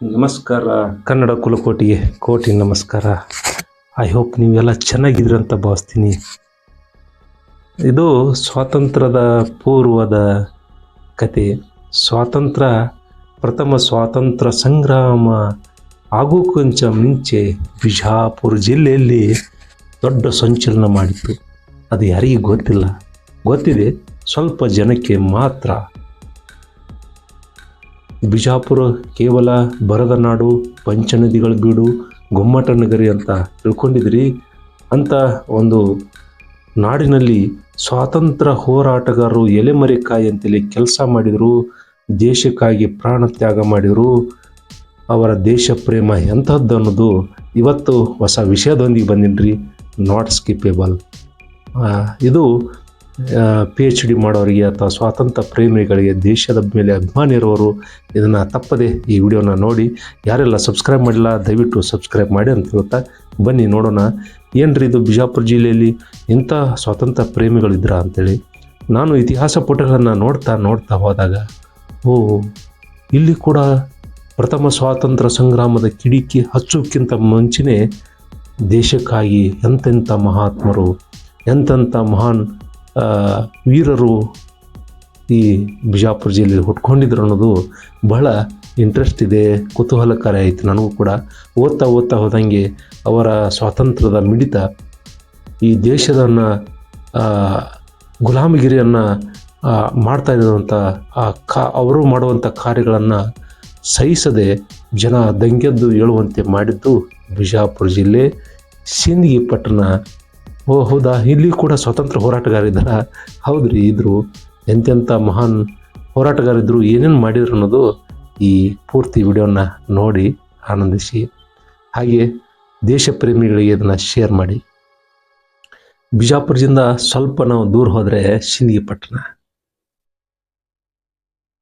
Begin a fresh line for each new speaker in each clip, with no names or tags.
ನಮಸ್ಕಾರ, ಕನ್ನಡ ಕುಲಕೋಟಿಗೆ ಕೋಟಿ ನಮಸ್ಕಾರ. ಐ ಹೋಪ್ ನೀವೆಲ್ಲ ಚೆನ್ನಾಗಿದ್ರಿ ಅಂತ ಭಾವಿಸ್ತೀನಿ. ಇದು ಸ್ವಾತಂತ್ರ್ಯದ ಪೂರ್ವದ ಕತೆ. ಸ್ವಾತಂತ್ರ್ಯ, ಪ್ರಥಮ ಸ್ವಾತಂತ್ರ್ಯ ಸಂಗ್ರಾಮ ಆಗೋ ಕೊಂಚ ಮುಂಚೆ ಬಿಜಾಪುರ ಜಿಲ್ಲೆಯಲ್ಲಿ ದೊಡ್ಡ ಸಂಚಲನ ಮಾಡಿತ್ತು. ಅದು ಯಾರಿಗೂ ಗೊತ್ತಿಲ್ಲ. ಗೊತ್ತಿದೆ, ಸ್ವಲ್ಪ ಜನಕ್ಕೆ ಮಾತ್ರ. ಬಿಜಾಪುರ ಕೇವಲ ಬರದ ನಾಡು, ಪಂಚನದಿಗಳ ಬೀಡು ಗೊಮ್ಮಟ ನಗರಿ ಅಂತ ತಿಳ್ಕೊಂಡಿದ್ರಿ ಅಂತ ಒಂದು ನಾಡಿನಲ್ಲಿ ಸ್ವಾತಂತ್ರ್ಯ ಹೋರಾಟಗಾರರು ಎಲೆಮರೆಕಾಯಿ ಅಂತೇಳಿ ಕೆಲಸ ಮಾಡಿದರು, ದೇಶಕ್ಕಾಗಿ ಪ್ರಾಣ ತ್ಯಾಗ ಮಾಡಿದರು. ಅವರ ದೇಶ ಪ್ರೇಮ ಎಂಥದ್ದು ಅನ್ನೋದು ಇವತ್ತು ಹೊಸ ವಿಷಯದೊಂದಿಗೆ ಬಂದಿನ್ರಿ. ನಾಟ್ ಸ್ಕಿಪೇಬಲ್ ಇದು ಪಿ ಎಚ್ ಡಿ ಮಾಡೋರಿಗೆ ಅಥವಾ ಸ್ವಾತಂತ್ರ್ಯ ಪ್ರೇಮಿಗಳಿಗೆ, ದೇಶದ ಮೇಲೆ ಅಭಿಮಾನಿ ಇರೋರು ಇದನ್ನು ತಪ್ಪದೆ ಈ ವಿಡಿಯೋನ ನೋಡಿ. ಯಾರೆಲ್ಲ ಸಬ್ಸ್ಕ್ರೈಬ್ ಮಾಡಿಲ್ಲ, ದಯವಿಟ್ಟು ಸಬ್ಸ್ಕ್ರೈಬ್ ಮಾಡಿ ಅಂತ ಹೇಳ್ತಾ ಬನ್ನಿ ನೋಡೋಣ. ಏನ್ರಿ ಇದು ಬಿಜಾಪುರ ಜಿಲ್ಲೆಯಲ್ಲಿ ಇಂಥ ಸ್ವಾತಂತ್ರ್ಯ ಪ್ರೇಮಿಗಳಿದ್ರ ಅಂತೇಳಿ. ನಾನು ಇತಿಹಾಸ ಪುಟಗಳನ್ನು ನೋಡ್ತಾ ನೋಡ್ತಾ ಹೋದಾಗ, ಓ, ಇಲ್ಲಿ ಕೂಡ ಪ್ರಥಮ ಸ್ವಾತಂತ್ರ್ಯ ಸಂಗ್ರಾಮದ ಕಿಡಿಕಿ ಹಚ್ಚೋಕ್ಕಿಂತ ಮುಂಚೆನೇ ದೇಶಕ್ಕಾಗಿ ಎಂತೆಂಥ ಮಹಾತ್ಮರು, ಎಂತೆಂಥ ಮಹಾನ್ ವೀರರು ಈ ಬಿಜಾಪುರ ಜಿಲ್ಲೆಯಲ್ಲಿ ಹುಟ್ಕೊಂಡಿದ್ರು ಅನ್ನೋದು ಬಹಳ ಇಂಟ್ರೆಸ್ಟ್ ಇದೆ, ಕುತೂಹಲಕಾರಿ ಆಯಿತು ನನಗೂ ಕೂಡ. ಓದ್ತಾ ಓದ್ತಾ ಹೋದಂಗೆ ಅವರ ಸ್ವಾತಂತ್ರ್ಯದ ಮಿಡಿತ ಈ ದೇಶದನ್ನು ಗುಲಾಮಗಿರಿಯನ್ನು ಮಾಡ್ತಾ ಇರುವಂಥ ಆ ಕಾ, ಅವರು ಮಾಡುವಂಥ ಕಾರ್ಯಗಳನ್ನು ಸಹಿಸದೆ ಜನ ದಂಗೆದ್ದು ಏಳುವಂತೆ ಮಾಡಿದ್ದು ಬಿಜಾಪುರ ಜಿಲ್ಲೆ, ಸಿಂದಗಿ ಪಟ್ಟಣ ಓ, ಹೌದಾ? ಇಲ್ಲಿ ಕೂಡ ಸ್ವಾತಂತ್ರ್ಯ ಹೋರಾಟಗಾರಿದ್ದಾರ ಹೌದು ಹೌದ್ರಿ, ಇದ್ರು ಎಂತೆಂಥ ಮಹಾನ್ ಹೋರಾಟಗಾರಿದ್ರು ಏನೇನು ಮಾಡಿದ್ರು ಅನ್ನೋದು ಈ ಪೂರ್ತಿ ವಿಡಿಯೋನ ನೋಡಿ ಆನಂದಿಸಿ. ಹಾಗೆ ದೇಶ ಪ್ರೇಮಿಗಳಿಗೆ ಇದನ್ನು ಶೇರ್ ಮಾಡಿ. ಬಿಜಾಪುರದಿಂದ ಸ್ವಲ್ಪ ನಾವು ದೂರ ಹೋದರೆ ಸಿಂದಗಿ ಪಟ್ಟಣ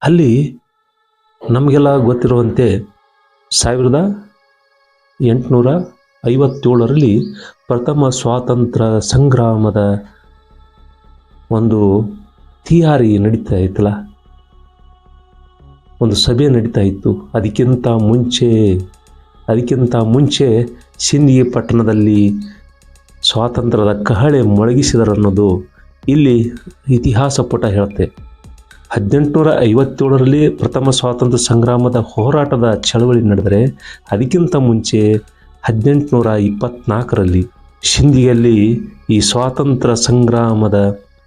ಅಲ್ಲಿ ನಮಗೆಲ್ಲ ಗೊತ್ತಿರುವಂತೆ ಸಾವಿರದ ಎಂಟುನೂರ ಐವತ್ತೇಳರಲ್ಲಿ ಪ್ರಥಮ ಸ್ವಾತಂತ್ರ್ಯ ಸಂಗ್ರಾಮದ ಒಂದು ತಿಯಾರಿ ನಡೀತಾ ಇತ್ತಲ್ಲ? ಒಂದು ಸಭೆ ನಡೀತಾ ಇತ್ತು. ಅದಕ್ಕಿಂತ ಮುಂಚೆ ಅದಕ್ಕಿಂತ ಮುಂಚೆ ಸಿಂದಗಿ ಪಟ್ಟಣದಲ್ಲಿ ಸ್ವಾತಂತ್ರ್ಯದ ಕಹಳೆ ಮೊಳಗಿಸಿದರು ಅನ್ನೋದು ಇಲ್ಲಿ ಇತಿಹಾಸ ಪುಟ ಹೇಳುತ್ತೆ. ಹದಿನೆಂಟುನೂರ ಐವತ್ತೇಳರಲ್ಲಿ ಪ್ರಥಮ ಸ್ವಾತಂತ್ರ್ಯ ಸಂಗ್ರಾಮದ ಹೋರಾಟದ ಚಳವಳಿ ನಡೆದರೆ ಅದಕ್ಕಿಂತ ಮುಂಚೆ ಹದಿನೆಂಟುನೂರ ಇಪ್ಪತ್ನಾಲ್ಕರಲ್ಲಿ ಸಿಂಧಿಯಲ್ಲಿ ಈ ಸ್ವಾತಂತ್ರ್ಯ ಸಂಗ್ರಾಮದ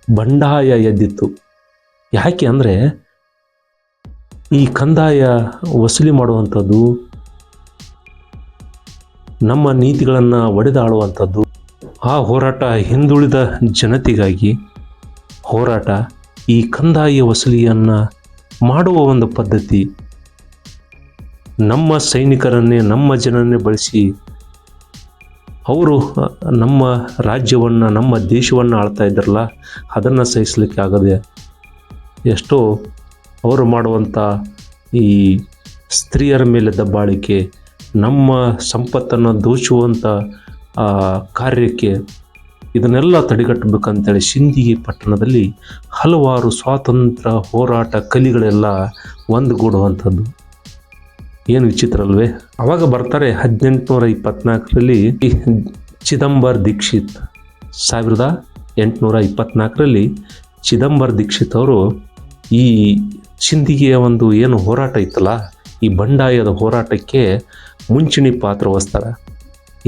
ಬಂಡಾಯ ಎದ್ದಿತ್ತು. ಯಾಕೆ ಅಂದರೆ ಈ ಕಂದಾಯ ವಸೂಲಿ ಮಾಡುವಂಥದ್ದು, ನಮ್ಮ ನೀತಿಗಳನ್ನು ಒಡೆದಾಳುವಂಥದ್ದು, ಆ ಹೋರಾಟ ಹಿಂದುಳಿದ ಜನತೆಗಾಗಿ ಹೋರಾಟ ಈ ಕಂದಾಯ ವಸೂಲಿಯನ್ನು ಮಾಡುವ ಒಂದು ಪದ್ಧತಿ. ನಮ್ಮ ಸೈನಿಕರನ್ನೇ, ನಮ್ಮ ಜನನ್ನೇ ಬಳಸಿ ಅವರು ನಮ್ಮ ರಾಜ್ಯವನ್ನು, ನಮ್ಮ ದೇಶವನ್ನು ಆಳ್ತಾ ಇದ್ದಾರಲ್ಲ, ಅದನ್ನು ಸಹಿಸಲಿಕ್ಕೆ ಆಗದೆ ಎಷ್ಟೋ ಅವರು ಮಾಡುವಂಥ ಈ ಸ್ತ್ರೀಯರ ಮೇಲೆ ದಬ್ಬಾಳಿಕೆ, ನಮ್ಮ ಸಂಪತ್ತನ್ನು ದೋಚುವಂಥ ಕಾರ್ಯಕ್ಕೆ ಇದನ್ನೆಲ್ಲ ತಡೆಗಟ್ಟಬೇಕಂತೇಳಿ ಸಿಂಧಿಗೆ ಪಟ್ಟಣದಲ್ಲಿ ಹಲವಾರು ಸ್ವಾತಂತ್ರ್ಯ ಹೋರಾಟ ಕಲಿಗಳೆಲ್ಲ ಒಂದುಗೂಡುವಂಥದ್ದು. ಏನು ವಿಚಿತ್ರ ಅಲ್ವೇ? ಅವಾಗ ಬರ್ತಾರೆ ಹದಿನೆಂಟುನೂರ ಇಪ್ಪತ್ನಾಲ್ಕರಲ್ಲಿ ಚಿದಂಬರ್ ದೀಕ್ಷಿತ್. ಸಾವಿರದ ಎಂಟುನೂರ ಇಪ್ಪತ್ನಾಲ್ಕರಲ್ಲಿ ಚಿದಂಬರ್ ದೀಕ್ಷಿತ್ ಅವರು ಈ ಸಿಂಧಿಗೆಯ ಒಂದು ಏನು ಹೋರಾಟ ಇತ್ತಲ್ಲ, ಈ ಬಂಡಾಯದ ಹೋರಾಟಕ್ಕೆ ಮುಂಚೂಣಿ ಪಾತ್ರ ವಹಿಸ್ತಾರೆ.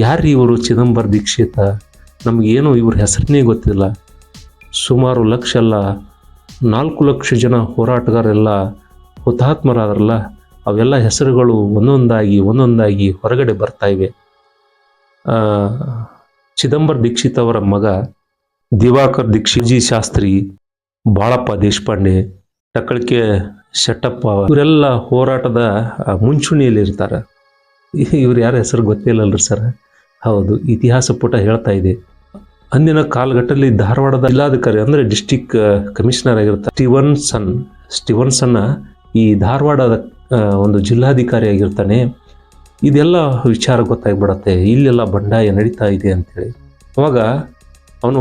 ಯಾರು ಇವರು ಚಿದಂಬರ್ ದೀಕ್ಷಿತ? ನಮಗೇನು ಇವ್ರ ಹೆಸರನ್ನೇ ಗೊತ್ತಿಲ್ಲ. ಸುಮಾರು ಲಕ್ಷ ಅಲ್ಲ, ನಾಲ್ಕು ಲಕ್ಷ ಜನ ಹೋರಾಟಗಾರೆಲ್ಲ ಹುತಾತ್ಮರಾದ್ರಲ್ಲ ಅವೆಲ್ಲ ಹೆಸರುಗಳು ಒಂದೊಂದಾಗಿ ಒಂದೊಂದಾಗಿ ಹೊರಗಡೆ ಬರ್ತಾ ಇವೆ. ಚಿದಂಬರ್ ದೀಕ್ಷಿತ್ ಅವರ ಮಗ ದಿವಾಕರ್ ದೀಕ್ಷಿತ್ ಜಿ ಶಾಸ್ತ್ರಿ, ಬಾಳಪ್ಪ ದೇಶಪಾಂಡೆ ಟಕ್ಕಳಿಕೆ ಶೆಟ್ಟಪ್ಪ ಇವರೆಲ್ಲ ಹೋರಾಟದ ಮುಂಚೂಣಿಯಲ್ಲಿ ಇರ್ತಾರೆ. ಇವ್ರು ಯಾರ ಹೆಸರು ಗೊತ್ತಿಲ್ಲಲ್ರಿ ಸರ್ ಹೌದು, ಇತಿಹಾಸ ಪುಟ ಹೇಳ್ತಾ ಇದೆ. ಅಂದಿನ ಕಾಲಘಟ್ಟದಲ್ಲಿ ಧಾರವಾಡದ ಜಿಲ್ಲಾಧಿಕಾರಿ ಅಂದರೆ ಡಿಸ್ಟಿಕ್ ಕಮಿಷನರ್ ಆಗಿರ್ತಾರೆ. ಸ್ಟಿವನ್ಸನ್, ಸ್ಟಿವನ್ಸನ್ನ ಈ ಧಾರವಾಡದ ಒಂದು ಜಿಲ್ಲಾಧಿಕಾರಿ ಆಗಿರ್ತಾನೆ. ಇದೆಲ್ಲ ವಿಚಾರ ಗೊತ್ತಾಗ್ಬಿಡತ್ತೆ. ಇಲ್ಲೆಲ್ಲ ಬಂಡಾಯ ನಡೀತಾ ಇದೆ ಅಂತೇಳಿ. ಅವಾಗ ಅವನು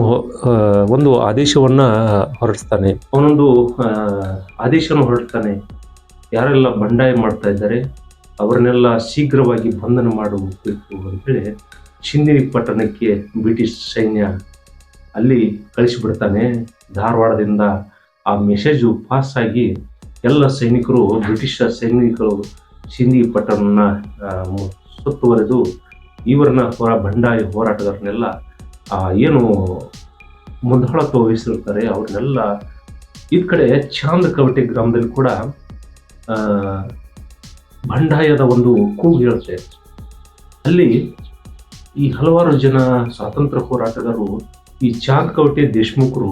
ಒಂದು ಆದೇಶವನ್ನು ಹೊರಡಿಸ್ತಾನೆ. ಅವನೊಂದು ಆದೇಶವನ್ನು ಹೊರಡ್ತಾನೆ. ಯಾರೆಲ್ಲ ಬಂಡಾಯ ಮಾಡ್ತಾ ಇದ್ದಾರೆ, ಅವರನ್ನೆಲ್ಲ ಶೀಘ್ರವಾಗಿ ಬಂಧನ ಮಾಡಬೇಕು ಅಂತೇಳಿ ಶಿಂದಿನಿ ಪಟ್ಟಣಕ್ಕೆ ಬ್ರಿಟಿಷ್ ಸೈನ್ಯ ಅಲ್ಲಿ ಕಳಿಸಿಬಿಡ್ತಾನೆ. ಧಾರವಾಡದಿಂದ ಆ ಮೆಸೇಜು ಪಾಸ್ ಆಗಿ ಎಲ್ಲ ಸೈನಿಕರು ಬ್ರಿಟಿಷ್ ಸೈನಿಕರು ಸಿಂಧಿ ಪಟ್ಟಣನ ಸುತ್ತುವರೆದು ಇವರನ್ನ ಹೊರ, ಬಂಡಾಯ ಹೋರಾಟಗಾರನ್ನೆಲ್ಲ ಏನು ಮುಂದಾಳತ್ವ ವಹಿಸಿರ್ತಾರೆ ಅವ್ರನ್ನೆಲ್ಲ ಈ ಕಡೆ ಚಾಂದ ಕವಟೆ ಗ್ರಾಮದಲ್ಲಿ ಕೂಡ ಬಂಡಾಯದ ಒಂದು ಕೂಗು ಹೇಳುತ್ತೆ. ಅಲ್ಲಿ ಈ ಹಲವಾರು ಜನ ಸ್ವಾತಂತ್ರ್ಯ ಹೋರಾಟಗಾರರು, ಈ ಚಾಂದ್ ಕವಟೆ ದೇಶಮುಖರು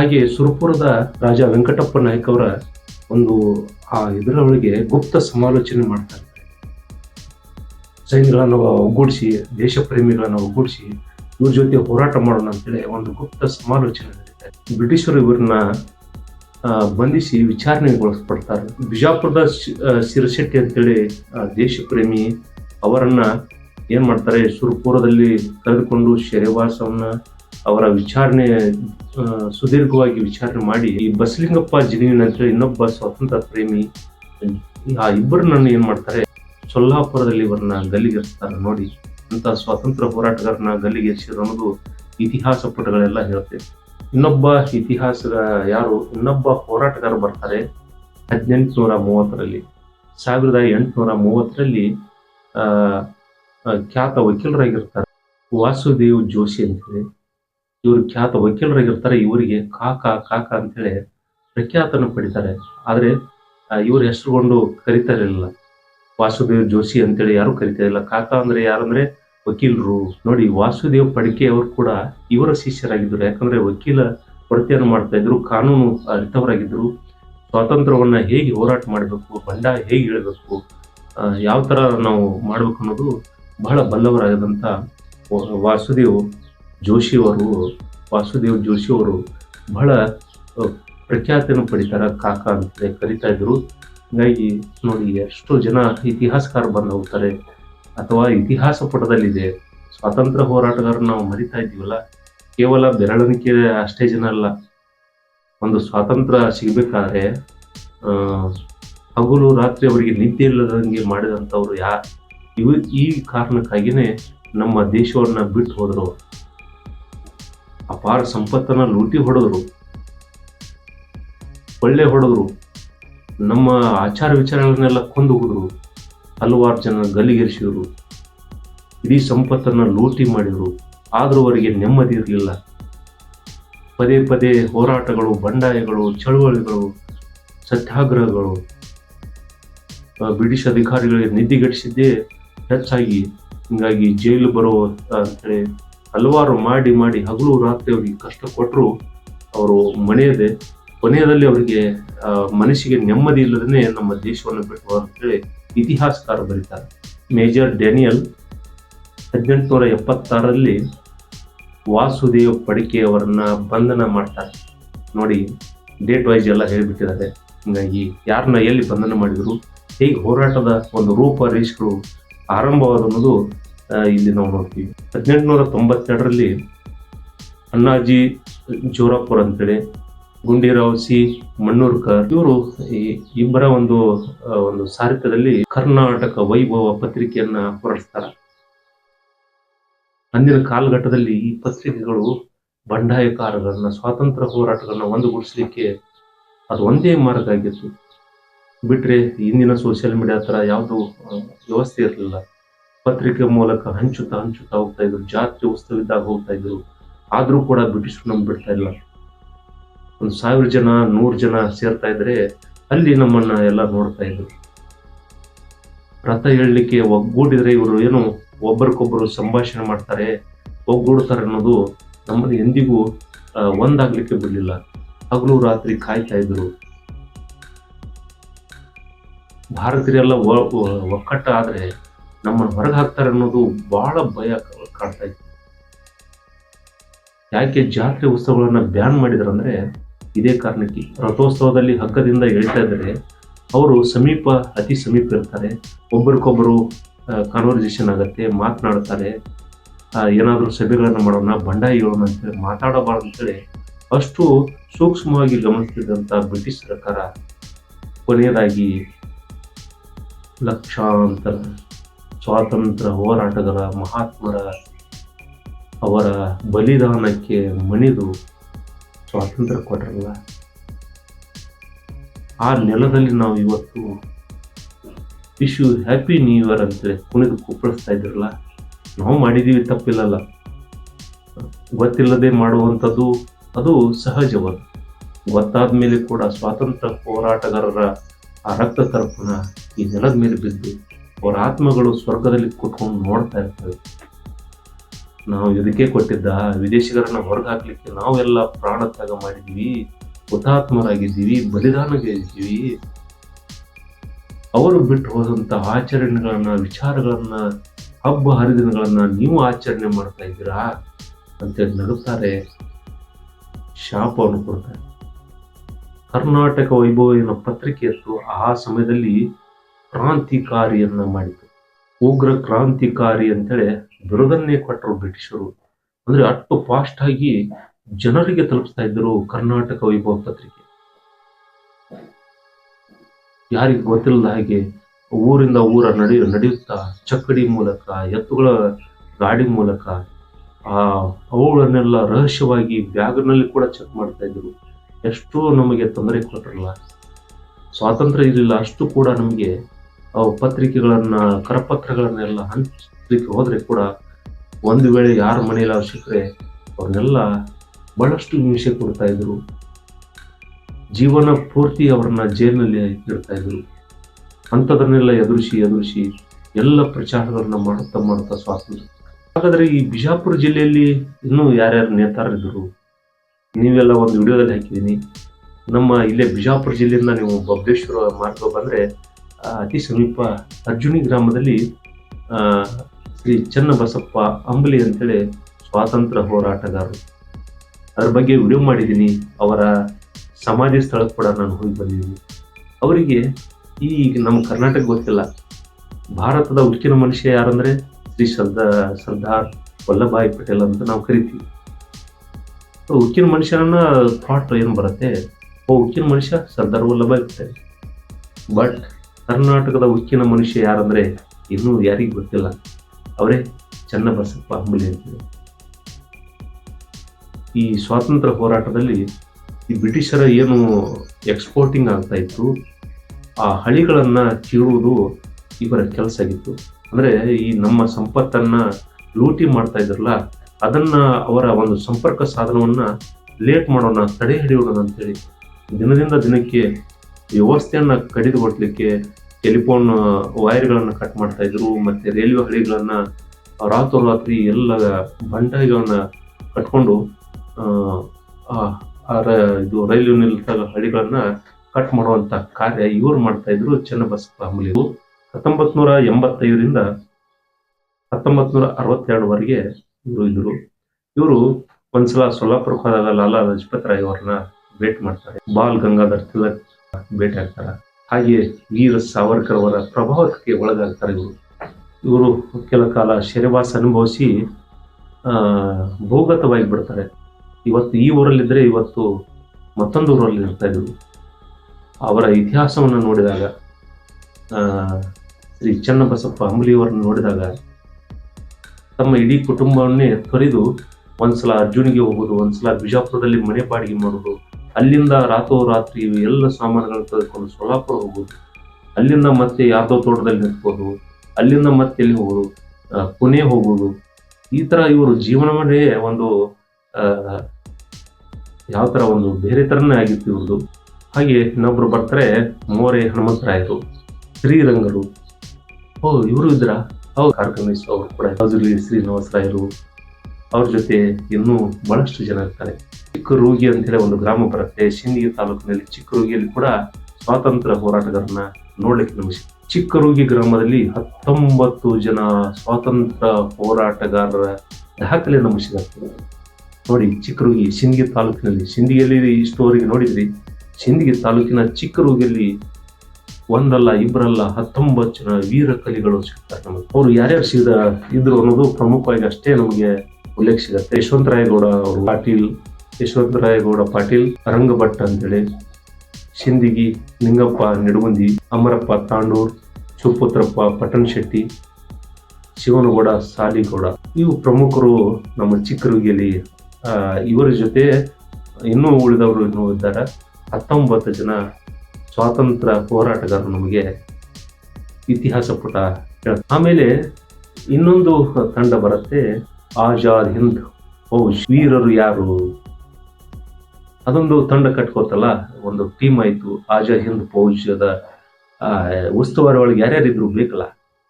ಹಾಗೆ ಸುರಪುರದ ರಾಜ ವೆಂಕಟಪ್ಪ ನಾಯ್ಕ ಅವರ ಒಂದು, ಆ ಇದರೊಳಗೆ ಗುಪ್ತ ಸಮಾಲೋಚನೆ ಮಾಡ್ತಾರೆ ಸೈನ್ಯಗಳನ್ನು ಒಗ್ಗೂಡಿಸಿ ದೇಶ ಪ್ರೇಮಿಗಳನ್ನು ಒಗ್ಗೂಡಿಸಿ, ಇವ್ರ ಜೊತೆ ಹೋರಾಟ ಮಾಡೋಣ ಅಂತೇಳಿ ಒಂದು ಗುಪ್ತ ಸಮಾಲೋಚನೆ ನಡೀತಾರೆ. ಬ್ರಿಟಿಷರು ಇವ್ರನ್ನ ಬಂಧಿಸಿ ವಿಚಾರಣೆಗೊಳಿಸ್ಪಡ್ತಾರೆ ಬಿಜಾಪುರದ ಶಿರಶೆಟ್ಟಿ ಅಂತೇಳಿ ದೇಶ ಪ್ರೇಮಿ ಅವರನ್ನ ಏನ್ ಮಾಡ್ತಾರೆ, ಸುರಪುರದಲ್ಲಿ ಕರೆದುಕೊಂಡು ಸೆರೆವಾಸವನ್ನ ಅವರ ವಿಚಾರಣೆ ಸುದೀರ್ಘವಾಗಿ ವಿಚಾರಣೆ ಮಾಡಿ, ಈ ಬಸಲಿಂಗಪ್ಪ ಜಿನಿವಿನ ಅಂತೇಳಿ ಇನ್ನೊಬ್ಬ ಸ್ವಾತಂತ್ರ್ಯ ಪ್ರೇಮಿ, ಆ ಇಬ್ಬರು ನನ್ನ ಏನ್ ಮಾಡ್ತಾರೆ? ಸೊಲ್ಲಾಪುರದಲ್ಲಿ ಇವರನ್ನ ಗಲ್ಲಿಗೇರಿಸ್ತಾರೆ ನೋಡಿ. ಅಂತ ಸ್ವಾತಂತ್ರ್ಯ ಹೋರಾಟಗಾರನ ಗಲ್ಲಿಗೇರಿಸಿದ್ರು ಅನ್ನೋದು ಇತಿಹಾಸ ಪುಟಗಳೆಲ್ಲ ಹೇಳುತ್ತೆ. ಇನ್ನೊಬ್ಬ ಇತಿಹಾಸದ ಯಾರು? ಇನ್ನೊಬ್ಬ ಹೋರಾಟಗಾರ ಬರ್ತಾರೆ ಹದಿನೆಂಟುನೂರ ಮೂವತ್ತರಲ್ಲಿ. ಸಾವಿರದ ಎಂಟುನೂರ ಮೂವತ್ತರಲ್ಲಿ ಖ್ಯಾತ ವಕೀಲರಾಗಿರ್ತಾರೆ ವಾಸುದೇವ್ ಜೋಶಿ ಅಂತೇಳಿ ಇವರು ಖ್ಯಾತ ವಕೀಲರಾಗಿರ್ತಾರೆ, ಇವರಿಗೆ ಕಾಕ ಕಾಕ ಅಂತೇಳಿ ಪ್ರಖ್ಯಾತನ ಪಡಿತಾರೆ. ಆದ್ರೆ ಇವರು ಹೆಸರುಗೊಂಡು ಕರಿತಾ ಇರಲಿಲ್ಲ ವಾಸುದೇವ್ ಜೋಶಿ ಅಂತೇಳಿ ಯಾರು ಕರಿತಾ ಇರಲಿಲ್ಲ ಕಾಕ ಅಂದ್ರೆ ಯಾರಂದ್ರೆ ವಕೀಲರು. ನೋಡಿ, ವಾಸುದೇವ್ ಪಡಿಕೆ ಅವರು ಕೂಡ ಇವರ ಶಿಷ್ಯರಾಗಿದ್ದರು. ಯಾಕಂದ್ರೆ ವಕೀಲ ವೃತ್ತಿಯನ್ನು ಮಾಡ್ತಾ ಇದ್ರು, ಕಾನೂನು ಅರಿತವರಾಗಿದ್ರು ಸ್ವಾತಂತ್ರ್ಯವನ್ನ ಹೇಗೆ ಹೋರಾಟ ಮಾಡಬೇಕು ಬಂಡ ಹೇಗೆ ಇಳಬೇಕು ಯಾವ ತರ ನಾವು ಮಾಡ್ಬೇಕು ಅನ್ನೋದು ಬಹಳ ಬಲ್ಲವರಾದಂತ ವ- ವಾಸುದೇವ್ ಜೋಶಿ ಅವರು ವಾಸುದೇವ್ ಜೋಶಿಯವರು ಬಹಳ ಪ್ರಖ್ಯಾತಿಯನ್ನು ಪಡಿತಾರ ಕಾಕ ಅಂತ ಕರಿತಾ ಇದ್ರು. ಹೀಗಾಗಿ ನೋಡಿ, ಎಷ್ಟೋ ಜನ ಇತಿಹಾಸಕಾರ ಬಂದು ಹೋಗ್ತಾರೆ. ಅಥವಾ ಇತಿಹಾಸ ಪುಟದಲ್ಲಿದೆ. ಸ್ವಾತಂತ್ರ್ಯ ಹೋರಾಟಗಾರರು ನಾವು ಮರಿತಾ ಇದ್ದೀವಲ್ಲ, ಕೇವಲ ಬೆರಳಿಕೆ ಅಷ್ಟೇ ಜನ ಅಲ್ಲ. ಒಂದು ಸ್ವಾತಂತ್ರ್ಯ ಸಿಗಬೇಕಾದ್ರೆ ಹಗಲು ರಾತ್ರಿ ಅವರಿಗೆ ನಿದ್ದೆ ಇಲ್ಲದಂಗೆ ಮಾಡಿದಂಥವ್ರು ಯಾ ಇವು ಈ ಕಾರಣಕ್ಕಾಗಿನೇ ನಮ್ಮ ದೇಶವನ್ನ ಬಿಟ್ಟು ಹೋದ್ರು. ಅಪಾರ ಸಂಪತ್ತನ್ನ ಲೂಟಿ ಹೊಡೆದ್ರು, ಒಳ್ಳೆ ಹೊಡೆದ್ರು, ನಮ್ಮ ಆಚಾರ ವಿಚಾರಗಳನ್ನೆಲ್ಲ ಕೊಂದು ಹೋದ್ರು, ಹಲವಾರು ಜನ ಗಲಿಗೇರಿಸಿದ್ರು ಇಡೀ ಸಂಪತ್ತನ್ನ ಲೂಟಿ ಮಾಡಿದ್ರು. ಆದರೂ ಅವರಿಗೆ ನೆಮ್ಮದಿ ಇರಲಿಲ್ಲ. ಪದೇ ಪದೇ ಹೋರಾಟಗಳು, ಬಂಡಾಯಗಳು, ಚಳುವಳಿಗಳು, ಸತ್ಯಾಗ್ರಹಗಳು ಬ್ರಿಟಿಷ್ ಅಧಿಕಾರಿಗಳಿಗೆ ನಿದ್ದೆಗೆಡಿಸಿದ್ದೇ ಹೆಚ್ಚಾಗಿ. ಹಿಂಗಾಗಿ ಜೈಲು ಬರೋ ಅಂತೇಳಿ ಹಲವಾರು ಮಾಡಿ ಮಾಡಿ ಹಗಲು ರಾತ್ರಿ ಅವರಿಗೆ ಕಷ್ಟ ಕೊಟ್ಟರು ಅವರು ಮನೆಯದೆ, ಕೊನೆಯದಲ್ಲಿ ಅವರಿಗೆ ಮನಸ್ಸಿಗೆ ನೆಮ್ಮದಿ ಇಲ್ಲದೇ ನಮ್ಮ ದೇಶವನ್ನು ಬಿಟ್ಟು ಅಂತೇಳಿ ಇತಿಹಾಸಕಾರ ಬರೀತಾರೆ. ಮೇಜರ್ ಡ್ಯಾನಿಯಲ್ ಹದಿನೆಂಟುನೂರ ಎಪ್ಪತ್ತಾರರಲ್ಲಿ ವಾಸುದೇವ್ ಪಡಿಕೆ ಅವರನ್ನ ಬಂಧನ ಮಾಡ್ತಾರೆ. ನೋಡಿ ಡೇಟ್ ವೈಸ್ ಎಲ್ಲ ಹೇಳಿಬಿಟ್ಟಿದ್ದಾರೆ. ಹಿಂಗಾಗಿ ಯಾರನ್ನ ಎಲ್ಲಿ ಬಂಧನ ಮಾಡಿದ್ರು, ಹೇಗೆ ಹೋರಾಟದ ಒಂದು ರೂಪ ರೇಷ್ಗಳು ಆರಂಭವಾದ ಅನ್ನೋದು ಇಲ್ಲಿ ನಾವು ನೋಡ್ತೀವಿ. ಹದಿನೆಂಟುನೂರ ತೊಂಬತ್ತೆರಡರಲ್ಲಿ ಅಣ್ಣಾಜಿ ಜೋರಾಪುರ್ ಅಂತೇಳಿ, ಗುಂಡೀರಾವ್ ಸಿ ಮಣ್ಣೂರ್ಕರ್, ಇವರು ಈ ಇಬ್ಬರ ಒಂದು ಒಂದು ಸಾಹಿತ್ಯದಲ್ಲಿ ಕರ್ನಾಟಕ ವೈಭವ ಪತ್ರಿಕೆಯನ್ನ ಹೊರಡಿಸ್ತಾರೆ. ಅಂದಿನ ಕಾಲಘಟ್ಟದಲ್ಲಿ ಈ ಪತ್ರಿಕೆಗಳು ಬಂಡಾಯಕಾರರನ್ನ, ಸ್ವಾತಂತ್ರ್ಯ ಹೋರಾಟಗಳನ್ನ ಒಂದುಗೂಡಿಸಲಿಕ್ಕೆ ಅದು ಒಂದೇ ಮಾರ್ಗ ಆಗಿತ್ತು. ಬಿಟ್ರೆ ಇಂದಿನ ಸೋಷಿಯಲ್ ಮೀಡಿಯಾ ತರ ಯಾವುದು ವ್ಯವಸ್ಥೆ ಇರಲಿಲ್ಲ. ಪತ್ರಿಕೆ ಮೂಲಕ ಹಂಚುತ್ತಾ ಹಂಚುತ್ತಾ ಹೋಗ್ತಾ ಇದ್ರು, ಜಾತ್ರೆ ಉತ್ಸವ ಇದ್ದಾಗ ಹೋಗ್ತಾ ಇದ್ರು. ಆದ್ರೂ ಕೂಡ ಬ್ರಿಟಿಷರು ನಮ್ಗೆ ಬಿಡ್ತಾ ಇಲ್ಲ. ಒಂದು ಸಾವಿರ ಜನ, ನೂರು ಜನ ಸೇರ್ತಾ ಇದ್ರೆ ಅಲ್ಲಿ ನಮ್ಮನ್ನ ಎಲ್ಲ ನೋಡ್ತಾ ಇದ್ರು. ರಥ ಹೇಳಲಿಕ್ಕೆ ಒಗ್ಗೂಡಿದ್ರೆ ಇವರು ಏನು ಒಬ್ಬರಿಗೊಬ್ಬರು ಸಂಭಾಷಣೆ ಮಾಡ್ತಾರೆ, ಒಗ್ಗೂಡ್ತಾರೆ ಅನ್ನೋದು ನಮ್ಮನ್ನು ಎಂದಿಗೂ ಒಂದಾಗ್ಲಿಕ್ಕೆ ಬಿಡಲಿಲ್ಲ. ಹಗಲು ರಾತ್ರಿ ಕಾಯ್ತಾ ಇದ್ರು. ಭಾರತೀಯರೆಲ್ಲ ಒಕ್ಕಟ್ಟ ಆದ್ರೆ ನಮ್ಮನ್ನು ಹೊರಗೆ ಹಾಕ್ತಾರೆ ಅನ್ನೋದು ಬಹಳ ಭಯ ಕಾಣ್ತಾ ಇತ್ತು. ಯಾಕೆ ಜಾತ್ರೆ ಉತ್ಸವಗಳನ್ನ ಬ್ಯಾನ್ ಮಾಡಿದ್ರಂದ್ರೆ ಇದೇ ಕಾರಣಕ್ಕೆ ರಥೋತ್ಸವದಲ್ಲಿ ಹಗ್ಗದಿಂದ ಎಳಿತಾ ಇದ್ರೆ ಅವರು ಸಮೀಪ, ಅತಿ ಸಮೀಪ ಇರ್ತಾರೆ ಒಬ್ಬರಿಗೊಬ್ಬರು ಕನ್ವರ್ಸೇಷನ್ ಆಗತ್ತೆ, ಮಾತನಾಡ್ತಾರೆ ಏನಾದರೂ ಸಭೆಗಳನ್ನು ಮಾಡೋಣ, ಬಂಡಾಯ ಹೇಳೋಣ ಅಂತೇಳಿ ಮಾತಾಡಬಾರ್ದು ಅಂತೇಳಿ ಅಷ್ಟು ಸೂಕ್ಷ್ಮವಾಗಿ ಗಮನಿಸ್ತಿದ್ದಂಥ ಬ್ರಿಟಿಷ್ ಸರ್ಕಾರ ಕೊನೆಯದಾಗಿ ಲಕ್ಷಾಂತರ ಸ್ವಾತಂತ್ರ್ಯ ಹೋರಾಟಗಾರ ಮಹಾತ್ಮರ ಅವರ ಬಲಿದಾನಕ್ಕೆ ಮಣಿದು ಸ್ವಾತಂತ್ರ್ಯ ಕೊಟ್ರಲ್ಲ? ಆ ನೆಲದಲ್ಲಿ ನಾವು ಇವತ್ತು ವಿಶು ಹ್ಯಾಪಿ ನ್ಯೂ ಇಯರ್ ಅಂತೇಳಿ ಕುಣಿದು ಕುಪ್ಪಳಿಸ್ತಾ ಇದ್ರಲ್ಲ? ನಾವು ಮಾಡಿದೀವಿ ತಪ್ಪಿಲ್ಲಲ್ಲ. ಗೊತ್ತಿಲ್ಲದೆ ಮಾಡುವಂಥದ್ದು ಅದು ಸಹಜವಾದ. ಗೊತ್ತಾದ ಮೇಲೆ ಕೂಡ ಸ್ವಾತಂತ್ರ್ಯ ಹೋರಾಟಗಾರರ ಆ ರಕ್ತ ತರ್ಪಣ ಈ ನೆಲದ ಮೇಲೆ ಬಿದ್ದು ಅವರ ಆತ್ಮಗಳು ಸ್ವರ್ಗದಲ್ಲಿ ಕುತ್ಕೊಂಡು ನೋಡ್ತಾ ಇರ್ತವೆ. ನಾವು ಇದಕ್ಕೆ ಕೊಟ್ಟಿದ್ದ? ವಿದೇಶಿಗರನ್ನ ಹೊರಗೆ ಹಾಕ್ಲಿಕ್ಕೆ ನಾವೆಲ್ಲ ಪ್ರಾಣ ತ್ಯಾಗ ಮಾಡಿದ್ವಿ ಹುತಾತ್ಮರಾಗಿದ್ದೀವಿ ಬಲಿದಾನಗಿದ್ದೀವಿ ಅವರು ಬಿಟ್ಟು ಹೋದಂತ ಆಚರಣೆಗಳನ್ನ, ವಿಚಾರಗಳನ್ನ, ಹಬ್ಬ ಹರಿದಿನಗಳನ್ನ ನೀವು ಆಚರಣೆ ಮಾಡ್ತಾ ಇದ್ದೀರಾ? ಅಂತೇಳಿ ನಗುತ್ತಾರೆ ಶಾಪವನ್ನು ಕೊಡ್ತಾರೆ. ಕರ್ನಾಟಕ ವೈಭವ ಏನೋ ಪತ್ರಿಕೆ ಇತ್ತು ಆ ಸಮಯದಲ್ಲಿ ಕ್ರಾಂತಿಕಾರಿಯನ್ನ ಮಾಡಿತು. ಉಗ್ರ ಕ್ರಾಂತಿಕಾರಿ ಅಂತೇಳಿ ಬಿರುದನ್ನೇ ಕೊಟ್ಟರು ಬ್ರಿಟಿಷರು. ಅಂದ್ರೆ ಅಷ್ಟು ಫಾಸ್ಟ್ ಆಗಿ ಜನರಿಗೆ ತಲುಪಿಸ್ತಾ ಇದ್ದರು ಕರ್ನಾಟಕ ವೈಭವ ಪತ್ರಿಕೆ. ಯಾರಿಗೆ ಗೊತ್ತಿಲ್ಲದ ಹಾಗೆ ಊರಿಂದ ಊರ ನಡಿ, ನಡೆಯುತ್ತಾ ಚಕ್ಕಡಿ ಮೂಲಕ, ಎತ್ತುಗಳ ಗಾಡಿ ಮೂಲಕ, ಆ ಅವುಗಳನ್ನೆಲ್ಲ ರಹಸ್ಯವಾಗಿ ಬ್ಯಾಗ್ನಲ್ಲಿ ಕೂಡ ಚೆಕ್ ಮಾಡ್ತಾ ಇದ್ರು ಎಷ್ಟೋ ನಮಗೆ ತೊಂದರೆ ಕೊಟ್ಟರಲ್ಲ ಸ್ವಾತಂತ್ರ್ಯ ಇರಲಿಲ್ಲ, ಅಷ್ಟು ಕೂಡ ನಮಗೆ ಅವು ಪತ್ರಿಕೆಗಳನ್ನ, ಕರಪತ್ರಗಳನ್ನೆಲ್ಲ ಹಂಚಲಿಕ್ಕೆ ಹೋದ್ರೆ ಕೂಡ ಒಂದು ವೇಳೆ ಯಾರ ಮನೆಯಲ್ಲಿ ಸಿಕ್ಕರೆ ಅವ್ರನ್ನೆಲ್ಲ ಬಹಳಷ್ಟು ಹಿಂಸೆ ಕೊಡ್ತಾ ಇದ್ರು. ಜೀವನ ಪೂರ್ತಿ ಅವ್ರನ್ನ ಜೈಲಿನಲ್ಲಿ ಇಡ್ತಾ ಇದ್ರು. ಅಂಥದನ್ನೆಲ್ಲ ಎದುರಿಸಿ ಎದುರಿಸಿ ಎಲ್ಲ ಪ್ರಚಾರಗಳನ್ನ ಮಾಡುತ್ತಾ ಮಾಡುತ್ತಾ ಸ್ವಾತಂತ್ರ್ಯ. ಹಾಗಾದ್ರೆ ಈ ಬಿಜಾಪುರ ಜಿಲ್ಲೆಯಲ್ಲಿ ಇನ್ನೂ ಯಾರ್ಯಾರು ನೇತಾರರಿದ್ರು ನೀವೆಲ್ಲ ಒಂದು ವಿಡಿಯೋದಲ್ಲಿ ಹಾಕಿದ್ದೀನಿ. ನಮ್ಮ ಇಲ್ಲೇ ಬಿಜಾಪುರ ಜಿಲ್ಲೆಯಿಂದ ನೀವು ಬಬ್ಬೇಶ್ವರ ಮಾರ್ಗ ಬಂದ್ರೆ ಅತಿ ಸಮೀಪ ಅರ್ಜುನಿ ಗ್ರಾಮದಲ್ಲಿ ಶ್ರೀ ಚನ್ನಬಸಪ್ಪ ಅಂಬಲಿ ಅಂತೇಳಿ ಸ್ವಾತಂತ್ರ್ಯ ಹೋರಾಟಗಾರರು. ಅದ್ರ ಬಗ್ಗೆ ವಿಡಿಯೋ ಮಾಡಿದ್ದೀನಿ. ಅವರ ಸಮಾಧಿ ಸ್ಥಳಕ್ಕೆ ಕೂಡ ನಾನು ಹೋಗಿ ಬಂದಿದ್ದೀನಿ. ಅವರಿಗೆ ಈ ನಮ್ಮ ಕರ್ನಾಟಕ ಗೊತ್ತಿಲ್ಲ. ಭಾರತದ ಉಕ್ಕಿನ ಮನುಷ್ಯ ಯಾರಂದ್ರೆ ಶ್ರೀ ಸರ್ದಾರ್ ಸರ್ದಾರ್ ವಲ್ಲಭಾಯ್ ಪಟೇಲ್ ಅಂತ ನಾವು ಕರಿತೀವಿ. ಉಕ್ಕಿನ ಮನುಷ್ಯನ ಥಾಟ್ ಏನು ಬರುತ್ತೆ? ಓ, ಉಕ್ಕಿನ ಮನುಷ್ಯ ಸರ್ದಾರ್ ವಲ್ಲಭಾಯ್ ಪಟೇಲ್. ಬಟ್ ಕರ್ನಾಟಕದ ಉಕ್ಕಿನ ಮನುಷ್ಯ ಯಾರಂದ್ರೆ ಇನ್ನೂ ಯಾರಿಗೂ ಗೊತ್ತಿಲ್ಲ. ಅವರೇ ಚನ್ನಬಸಪ್ಪ ಅಂಬಲಿ ಅಂತೇಳಿ ಈ ಸ್ವಾತಂತ್ರ್ಯ ಹೋರಾಟದಲ್ಲಿ ಈ ಬ್ರಿಟಿಷರ ಏನು ಎಕ್ಸ್ಪೋರ್ಟಿಂಗ್ ಆಗ್ತಾ ಇತ್ತು, ಆ ಹಳಿಗಳನ್ನ ಕೀಳುವುದು ಇವರ ಕೆಲಸ ಆಗಿತ್ತು. ಅಂದ್ರೆ ಈ ನಮ್ಮ ಸಂಪತ್ತನ್ನ ಲೂಟಿ ಮಾಡ್ತಾ ಇದ್ರಲ್ಲ, ಅದನ್ನ ಅವರ ಒಂದು ಸಂಪರ್ಕ ಸಾಧನವನ್ನ ಲೇಟ್ ಮಾಡೋಣ, ತಡೆ ಹಿಡಿಯೋಣ ಅಂತೇಳಿ ದಿನದಿಂದ ದಿನಕ್ಕೆ ವ್ಯವಸ್ಥೆಯನ್ನ ಕಡಿದುಕೊಡ್ಲಿಕ್ಕೆ ಟೆಲಿಫೋನ್ ವೈರ್ಗಳನ್ನ ಕಟ್ ಮಾಡ್ತಾ ಇದ್ರು, ಮತ್ತೆ ರೈಲ್ವೆ ಹಳಿಗಳನ್ನ ರಾತ್ರೋರಾತ್ರಿ ಎಲ್ಲ ಬಂಡಾಯಿಗಳನ್ನ ಕಟ್ಕೊಂಡು ಇದು ರೈಲು ನಿಲ್ದಾಗ ಹಳಿಗಳನ್ನ ಕಟ್ ಮಾಡುವಂತ ಕಾರ್ಯ ಇವರು ಮಾಡ್ತಾ ಇದ್ರು ಚನ್ನಬಸಪ್ಪ ಅಂಬಲಿ ಹತ್ತೊಂಬತ್ ನೂರ ಎಂಬತ್ತೈದರಿಂದ ಹತ್ತೊಂಬತ್ ನೂರ ಅರವತ್ತೆರಡವರೆಗೆ ಇವರು ಇದ್ರು. ಇವರು ಒಂದ್ಸಲ ಸೊಲ್ಲಾಪುರಕ್ಕೆ ಹೋದಾಗ ಲಾಲಾ ಲಜಪತ್ ರಾಯ್ ಅವ್ರನ್ನ ಭೇಟಿ ಮಾಡ್ತಾರೆ. ಬಾಲ್ ಗಂಗಾಧರ್ ತಿಲಕ್ ಭೇಟಿ ಆಗ್ತಾರೆ. ಹಾಗೆ ವೀರ ಸಾವರ್ಕರ್ ಅವರ ಪ್ರಭಾವಕ್ಕೆ ಒಳಗಾಗ್ತಾರೆ ಇವರು. ಇವರು ಕೆಲ ಕಾಲ ಶೆರೆವಾಸ ಅನುಭವಿಸಿ ಭೂಗತವಾಗಿ ಬಿಡ್ತಾರೆ. ಇವತ್ತು ಈ ಊರಲ್ಲಿದ್ದರೆ ಇವತ್ತು ಮತ್ತೊಂದು ಊರಲ್ಲಿ ಇರ್ತಾ ಇದ್ರು ಅವರ ಇತಿಹಾಸವನ್ನು ನೋಡಿದಾಗ ಶ್ರೀ ಚನ್ನಬಸಪ್ಪ ಅಂಬಲಿಯವರನ್ನು ನೋಡಿದಾಗ, ತಮ್ಮ ಇಡೀ ಕುಟುಂಬವನ್ನೇ ತೊರೆದು ಒಂದ್ಸಲ ಅರ್ಜುನಿಗೆ ಹೋಗೋದು ಒಂದ್ಸಲ ಬಿಜಾಪುರದಲ್ಲಿ ಮನೆ ಬಾಡಿಗೆ ಮಾಡೋದು ಅಲ್ಲಿಂದ ರಾತ್ರೋರಾತ್ರಿ ಎಲ್ಲ ಸಾಮಾನುಗಳನ್ನು ತೆಗೆದುಕೊಂಡು ಸೊಲ್ಲಾಪುರ ಹೋಗೋದು ಅಲ್ಲಿಂದ ಮತ್ತೆ ಯಾರ್ದೋ ತೋಟದಲ್ಲಿ ನಿಂತ್ಕೋದು ಅಲ್ಲಿಂದ ಮತ್ತೆ ಎಲ್ಲಿ ಹೋಗೋದು ಪುಣೆ ಹೋಗೋದು ಈ ತರ ಇವರು ಜೀವನವನ್ನೇ ಒಂದು ಯಾವ ತರ ಒಂದು ಬೇರೆ ತರನೇ ಆಗಿತ್ತು ಇವ್ರದ್ದು. ಹಾಗೆ ಇನ್ನೊಬ್ರು ಬರ್ತಾರೆ, ಮೋರೆ ಹನುಮಂತರಾಯರು, ಶ್ರೀರಂಗರು. ಓ, ಇವರು ಇದ್ರ? ಹೌದು ಕಾರ್ಕನಿಸ್ ಅವರು ಕೂಡ. ಶ್ರೀನಿವಾಸರಾಯರು. ಅವ್ರ ಜೊತೆ ಇನ್ನೂ ಬಹಳಷ್ಟು ಜನ ಇರ್ತಾರೆ. ಚಿಕ್ಕರೂಗಿ ಅಂತೇಳಿ ಒಂದು ಗ್ರಾಮ ಬರುತ್ತೆ. ಶಿಂದಗಿ ತಾಲೂಕಿನಲ್ಲಿ ಚಿಕ್ಕರೂಗಿಯಲ್ಲಿ ಕೂಡ ಸ್ವಾತಂತ್ರ್ಯ ಹೋರಾಟಗಾರನ ನೋಡ್ಲಿಕ್ಕೆ ನಮಗೆ. ಚಿಕ್ಕರೂಗಿ ಗ್ರಾಮದಲ್ಲಿ ಹತ್ತೊಂಬತ್ತು ಜನ ಸ್ವಾತಂತ್ರ್ಯ ಹೋರಾಟಗಾರರ ದಾಖಲೆ ನಮಗೆ ಸಿಗುತ್ತೆ. ನೋಡಿ, ಚಿಕ್ಕರೂಗಿ ಸಿಂದಗಿ ತಾಲೂಕಿನಲ್ಲಿ ಸಿಂದಗಿಯಲ್ಲಿ ಇಷ್ಟುವರೆಗೆ ನೋಡಿದ್ರಿ. ಸಿಂದಗಿ ತಾಲೂಕಿನ ಚಿಕ್ಕರೂಗಿಯಲ್ಲಿ ಒಂದಲ್ಲ, ಇಬ್ಬರಲ್ಲ, ಹತ್ತೊಂಬತ್ತು ಜನ ವೀರ ಕಲಿಗಳು ಸಿಗ್ತಾರೆ ನಮಗೆ. ಅವರು ಯಾರ್ಯಾರು ಸಿಗ ಇದ್ರು ಅನ್ನೋದು ಪ್ರಮುಖವಾಗಿ ಅಷ್ಟೇ ನಮಗೆ ಉಲ್ಲೇಖ ಸಿಗುತ್ತೆ. ಯಶವಂತರಾಯಗೌಡ ಅವರು ಪಾಟೀಲ್ ಯಶವಂತರಾಯಗೌಡ ಪಾಟೀಲ್ ರಂಗಭಟ್ ಅಂತೇಳಿ ಶಿಂದಿಗಿ ನಿಂಗಪ್ಪ ನಿಡಗುಂದಿ, ಅಮರಪ್ಪ ತಾಂಡೂರ್ ಸುಪುತ್ರಪ್ಪ ಪಟನ್ ಶೆಟ್ಟಿ ಶಿವನಗೌಡ ಸಾಲಿಗೌಡ. ಇವು ಪ್ರಮುಖರು ನಮ್ಮ ಚಿಕ್ಕರುಗಿಯಲ್ಲಿ. ಇವರ ಜೊತೆ ಇನ್ನೂ ಉಳಿದವರು ಇನ್ನೂ ಇದ್ದಾರೆ. ಹತ್ತೊಂಬತ್ತು ಜನ ಸ್ವಾತಂತ್ರ್ಯ ಹೋರಾಟಗಾರರು ನಮಗೆ ಇತಿಹಾಸ ಪುಟ. ಆಮೇಲೆ ಇನ್ನೊಂದು ತಂಡ ಬರುತ್ತೆ ಆಜಾದ್ ಹಿಂದ್. ಓ, ವೀರರು ಯಾರು? ಅದೊಂದು ತಂಡ ಕಟ್ಕೋತಲ್ಲ ಒಂದು ಟೀಮ್ ಆಯ್ತು. ಆಜಾ ಹಿಂದ್ ಫೌಜದ ಆ, ಉಸ್ತುವಾರಿ ಒಳಗೆ ಯಾರ್ಯಾರಿದ್ರು ಬೇಕಲ್ಲ.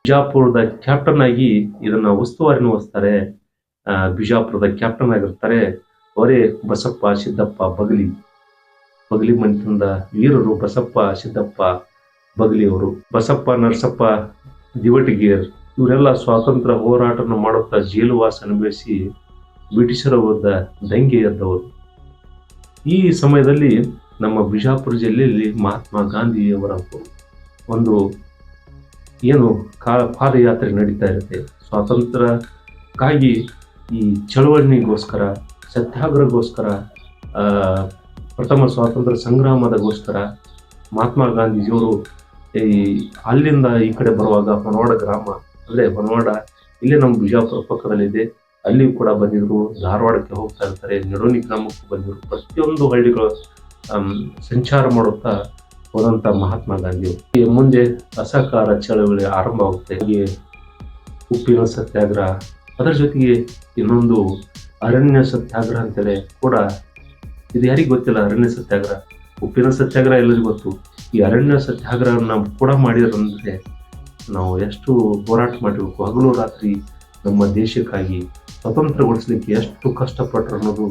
ಬಿಜಾಪುರದ ಕ್ಯಾಪ್ಟನ್ ಆಗಿ ಇದನ್ನ ಉಸ್ತುವಾರಿನ ವಹಿಸ್ತಾರೆ ಬಿಜಾಪುರದ ಕ್ಯಾಪ್ಟನ್ ಆಗಿರ್ತಾರೆ. ಅವರೇ ಬಸಪ್ಪ ಸಿದ್ದಪ್ಪ ಬಗಲಿ. ಬಗಲಿ ಮನೆತನದ ವೀರರು ಬಸಪ್ಪ ಸಿದ್ದಪ್ಪ ಬಗಲಿ ಅವರು. ಬಸಪ್ಪ ನರಸಪ್ಪ ದಿವಟಗಿಯರ್ ಇವರೆಲ್ಲ ಸ್ವಾತಂತ್ರ್ಯ ಹೋರಾಟನ ಮಾಡುತ್ತಾ ಜೈಲುವಾಸ ಅನುಭವಿಸಿ ಬ್ರಿಟಿಷರ ವಿರುದ್ಧ ದಂಗೆ ಎದ್ದವರು. ಈ ಸಮಯದಲ್ಲಿ ನಮ್ಮ ಬಿಜಾಪುರ ಜಿಲ್ಲೆಯಲ್ಲಿ ಮಹಾತ್ಮ ಗಾಂಧಿಯವರ ಒಂದು ಏನು ಕಾ ಪಾದಯಾತ್ರೆ ನಡೀತಾ ಇರುತ್ತೆ. ಸ್ವಾತಂತ್ರ್ಯಕ್ಕಾಗಿ ಈ ಚಳವಳಿಗೋಸ್ಕರ, ಸತ್ಯಾಗ್ರಹಗೋಸ್ಕರ ಪ್ರಥಮ ಸ್ವಾತಂತ್ರ್ಯ ಸಂಗ್ರಾಮದಗೋಸ್ಕರ ಮಹಾತ್ಮ ಗಾಂಧೀಜಿಯವರು ಈ ಅಲ್ಲಿಂದ ಈ ಕಡೆ ಬರುವಾಗ ಹೊನವಾಡ ಗ್ರಾಮ, ಅಂದರೆ ಹೊನವಾಡ, ಇಲ್ಲೇ ನಮ್ಮ ಬಿಜಾಪುರ ಪಕ್ಕದಲ್ಲಿದೆ. ಅಲ್ಲಿ ಕೂಡ ಬಂದಿದ್ರು, ಧಾರವಾಡಕ್ಕೆ ಹೋಗ್ತಾ ಇರ್ತಾರೆ ನೆಡೋನಿ ಗ್ರಾಮಕ್ಕೂ ಬಂದಿದ್ರು. ಪ್ರತಿಯೊಂದು ಹಳ್ಳಿಗಳ ಸಂಚಾರ ಮಾಡುತ್ತಾ ಹೋದಂತ ಮಹಾತ್ಮ ಗಾಂಧಿ. ಮುಂದೆ ಅಸಹಕಾರ ಚಳವಳಿ ಆರಂಭ ಆಗುತ್ತೆ ಹಾಗೆ ಉಪ್ಪಿನ ಸತ್ಯಾಗ್ರಹ, ಅದರ ಜೊತೆಗೆ ಇನ್ನೊಂದು ಅರಣ್ಯ ಸತ್ಯಾಗ್ರಹ ಅಂತೇಳಿ ಕೂಡ ಇದು ಯಾರಿಗೂ ಗೊತ್ತಿಲ್ಲ, ಅರಣ್ಯ ಸತ್ಯಾಗ್ರಹ. ಉಪ್ಪಿನ ಸತ್ಯಾಗ್ರಹ ಎಲ್ಲರಿಗೂ ಗೊತ್ತು. ಈ ಅರಣ್ಯ ಸತ್ಯಾಗ್ರಹ ಕೂಡ ಮಾಡಿರಂದ್ರೆ ನಾವು ಎಷ್ಟು ಹೋರಾಟ ಮಾಡಿರ್ಬೇಕು ಹಗಲು ರಾತ್ರಿ ನಮ್ಮ ದೇಶಕ್ಕಾಗಿ ಸ್ವತಂತ್ರಗೊಳಿಸ್ಲಿಕ್ಕೆ ಎಷ್ಟು ಕಷ್ಟಪಟ್ಟರು ಅನ್ನೋದು.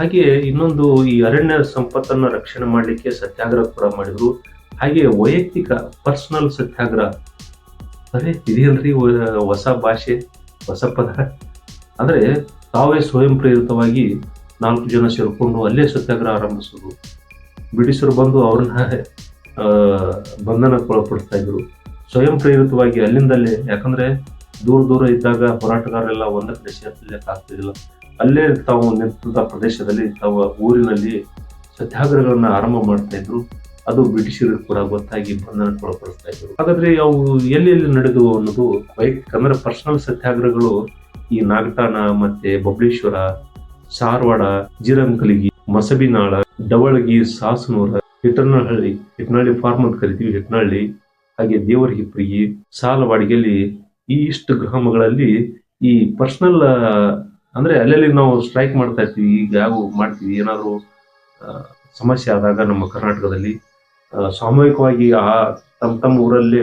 ಹಾಗೆ ಇನ್ನೊಂದು ಈ ಅರಣ್ಯ ಸಂಪತ್ತನ್ನ ರಕ್ಷಣೆ ಮಾಡಲಿಕ್ಕೆ ಸತ್ಯಾಗ್ರಹ ಕೂಡ ಮಾಡಿದ್ರು. ಹಾಗೆ ವೈಯಕ್ತಿಕ, ಪರ್ಸನಲ್ ಸತ್ಯಾಗ್ರಹ. ಅದೇ ಇದೇನ್ರಿ ಹೊಸ ಭಾಷೆ, ಹೊಸ ಪದ? ಅಂದ್ರೆ ತಾವೇ ಸ್ವಯಂ ಪ್ರೇರಿತವಾಗಿ ನಾಲ್ಕು ಜನ ಸೇರಿಕೊಂಡು ಅಲ್ಲೇ ಸತ್ಯಾಗ್ರಹ ಆರಂಭಿಸೋದು. ಬ್ರಿಟಿಷರು ಬಂದು ಅವ್ರನ್ನ ಬಂಧನಕ್ಕೆ ಒಳಪಡಿಸ್ತಾ ಇದ್ರು. ಸ್ವಯಂ ಪ್ರೇರಿತವಾಗಿ ಅಲ್ಲಿಂದಲೇ. ಯಾಕಂದ್ರೆ ದೂರ ದೂರ ಇದ್ದಾಗ ಹೋರಾಟಗಾರರೆಲ್ಲ ಒಂದೇ ಕಡೆ ಆಗ್ತಿರ್ಲಿಲ್ಲ. ಅಲ್ಲೇ ತಾವು ನಿಂತ ಪ್ರದೇಶದಲ್ಲಿ ತಾವ ಊರಿನಲ್ಲಿ ಸತ್ಯಾಗ್ರಹಗಳನ್ನ ಆರಂಭ ಮಾಡ್ತಾ ಇದ್ರು. ಅದು ಬ್ರಿಟಿಷರಿಗೆ ಕೂಡ ಗೊತ್ತಾಗಿ ಬಂಧನಕ್ಕೊಳಪಡಿಸ್ತಾ ಇದ್ರು. ಹಾಗಾದ್ರೆ ಅವು ಎಲ್ಲಿ ಎಲ್ಲಿ ನಡೆದು ಅನ್ನೋದು ವೈಯಕ್ತಿಕ ಅಂದ್ರೆ ಪರ್ಸನಲ್ ಸತ್ಯಾಗ್ರಹಗಳು ಈ ನಾಗಠಾಣ ಮತ್ತೆ ಬಬ್ಳೇಶ್ವರ ಸಾರವಾಡ ಜಿರಂಕಲಿಗಿ ಮಸಬಿನಾಳ, ಡವಳಗಿ, ಸಾಸನೂರ ಹಿಟ್ಟನಹಳ್ಳಿ ಹಿಟ್ನಳ್ಳಿ ಫಾರ್ಮ್ ಅಂತ ಕರಿತೀವಿ ಹಿಟ್ನಹಳ್ಳಿ ಹಾಗೆ ದೇವರ ಹಿಪ್ಪರಿಗಿ ಸಾಲವಾಡಿಗೆಯಲ್ಲಿ ಈ ಇಷ್ಟು ಗ್ರಾಮಗಳಲ್ಲಿ ಈ ಪರ್ಸನಲ್ ಅಂದ್ರೆ ಅಲ್ಲಲ್ಲಿ ನಾವು ಸ್ಟ್ರೈಕ್ ಮಾಡ್ತಾ ಇರ್ತೀವಿ, ಈಗ ಯಾವ ಮಾಡ್ತೀವಿ, ಏನಾದ್ರು ಸಮಸ್ಯೆ ಆದಾಗ ನಮ್ಮ ಕರ್ನಾಟಕದಲ್ಲಿ ಸಾಮೂಹಿಕವಾಗಿ ಆ ತಮ್ಮ ತಮ್ಮ ಊರಲ್ಲಿ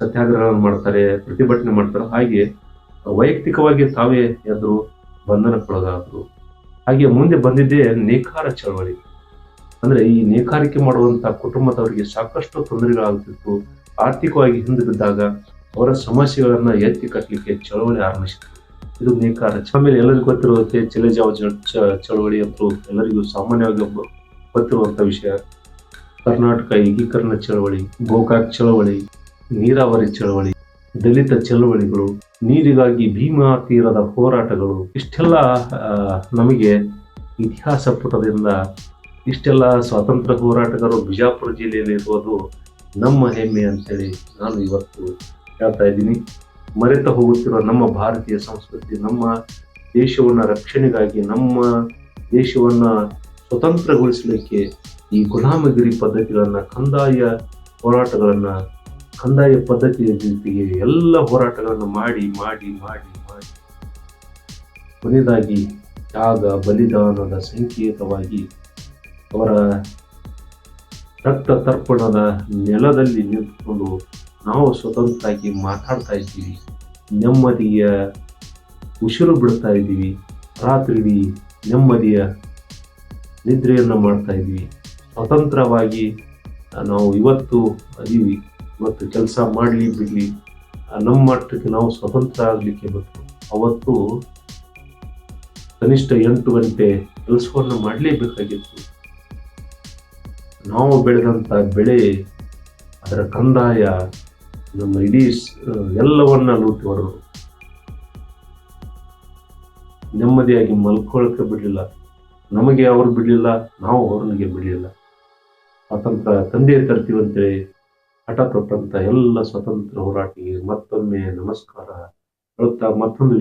ಸತ್ಯಾಗ್ರಹ ಮಾಡ್ತಾರೆ, ಪ್ರತಿಭಟನೆ ಮಾಡ್ತಾರೆ, ಹಾಗೆ ವೈಯಕ್ತಿಕವಾಗಿ ತಾವೇ ಎದ್ರು ಬಂಧನಕ್ಕೊಳಗಾದ್ರು. ಹಾಗೆ ಮುಂದೆ ಬಂದಿದ್ದೇ ನೇಕಾರ ಚಳವಳಿ. ಅಂದ್ರೆ ಈ ನೇಕಾರಿಕೆ ಮಾಡುವಂತ ಕುಟುಂಬದವರಿಗೆ ಸಾಕಷ್ಟು ತೊಂದರೆಗಳಾಗುತ್ತಿತ್ತು ಆರ್ಥಿಕವಾಗಿ ಹಿಂದೆ ಬಿದ್ದಾಗ ಅವರ ಸಮಸ್ಯೆಗಳನ್ನ ಎತ್ತಿ ಕಟ್ಟಲಿಕ್ಕೆ ಚಳವಳಿ ಆರಂಭಿಸಿತು ಇದು ನೇಕಾರ. ಆಮೇಲೆ ಎಲ್ಲರಿಗೂ ಗೊತ್ತಿರುವಂತೆ ಚಿಲೆಜಾವ ಚಳವಳಿ ಅಂತೂ ಎಲ್ಲರಿಗೂ ಸಾಮಾನ್ಯವಾಗಿ ಒಬ್ಬ ಗೊತ್ತಿರುವಂತ ವಿಷಯ. ಕರ್ನಾಟಕ ಏಕೀಕರಣ ಚಳವಳಿ, ಗೋಕಾಕ್ ಚಳವಳಿ, ನೀರಾವರಿ ಚಳವಳಿ, ದಲಿತ ಚಳವಳಿಗಳು, ನೀರಿಗಾಗಿ ಭೀಮಾ ತೀರದ ಹೋರಾಟಗಳು, ಇಷ್ಟೆಲ್ಲ ನಮಗೆ ಇತಿಹಾಸ ಪುಟದಿಂದ ಇಷ್ಟೆಲ್ಲ ಸ್ವಾತಂತ್ರ್ಯ ಹೋರಾಟಗಾರರು ಬಿಜಾಪುರ ಜಿಲ್ಲೆಯಲ್ಲಿ ಇರುವುದು ನಮ್ಮ ಹೆಮ್ಮೆ ಅಂತೇಳಿ ನಾನು ಇವತ್ತು ಹೇಳ್ತಾ ಇದ್ದೀನಿ. ಮರೆತ ಹೋಗುತ್ತಿರುವ ನಮ್ಮ ಭಾರತೀಯ ಸಂಸ್ಕೃತಿ, ನಮ್ಮ ದೇಶವನ್ನ ರಕ್ಷಣೆಗಾಗಿ, ನಮ್ಮ ದೇಶವನ್ನ ಸ್ವತಂತ್ರಗೊಳಿಸಲಿಕ್ಕೆ ಈ ಗುಲಾಮಗಿರಿ ಪದ್ಧತಿಗಳನ್ನ, ಕಂದಾಯ ಹೋರಾಟಗಳನ್ನ, ಕಂದಾಯ ಪದ್ಧತಿಯ ಜೊತೆಗೆ ಎಲ್ಲ ಹೋರಾಟಗಳನ್ನ ಮಾಡಿ ಮಾಡಿ ಮಾಡಿ ಮಾಡಿ. ಕೊನೆಯದಾಗಿ ತ್ಯಾಗ, ಬಲಿದಾನದ ಸಂಕೇತವಾಗಿ ಅವರ ರಕ್ತ ತರ್ಪಣದ ನೆಲದಲ್ಲಿ ನಿಂತುಕೊಂಡು ನಾವು ಸ್ವತಂತ್ರವಾಗಿ ಮಾತಾಡ್ತಾ ಇದ್ದೀವಿ. ನೆಮ್ಮದಿಯ ಉಸಿರು ಬಿಡ್ತಾ ಇದ್ದೀವಿ. ರಾತ್ರಿ ನೆಮ್ಮದಿಯ ನಿದ್ರೆಯನ್ನು ಮಾಡ್ತಾ ಇದ್ದೀವಿ. ಸ್ವತಂತ್ರವಾಗಿ ನಾವು ಇವತ್ತು ಅದೀವಿ. ಇವತ್ತು ಕೆಲಸ ಮಾಡಲಿ ಬಿಡಲಿ. ನಮ್ಮ ಮಟ್ಟಕ್ಕೆ ನಾವು ಸ್ವತಂತ್ರ ಆಗಲಿಕ್ಕೆ ಬೇಕು ಅವತ್ತು ಕನಿಷ್ಠ ಎಂಟು ಗಂಟೆ ಕೆಲಸವನ್ನು ಮಾಡಲೇಬೇಕಾಗಿತ್ತು ನಾವು ಬೆಳೆದಂಥ ಬೆಳೆ, ಅದರ ಕಂದಾಯ ನಮ್ಮ ಇಡೀ ಎಲ್ಲವನ್ನ ಲೂಟಿ ಹೊಡೆದ್ರು ನೆಮ್ಮದಿಯಾಗಿ ಮಲ್ಕೊಳಕ್ಕೆ ಬಿಡಲಿಲ್ಲ. ನಮಗೆ ಅವರು ಬಿಡಲಿಲ್ಲ, ನಾವು ಅವ್ರನಿಗೆ ಬಿಡಲಿಲ್ಲ. ಸ್ವಾತಂತ್ರ್ಯ ತಂದೆ ತರ್ತೀವಂತೇಳಿ ಹಠ ತೊಟ್ಟಂತ ಎಲ್ಲ ಸ್ವತಂತ್ರ ಹೋರಾಟಿಗೆ ಮತ್ತೊಮ್ಮೆ ನಮಸ್ಕಾರ ಹೇಳುತ್ತಾ ಮತ್ತೊಂದು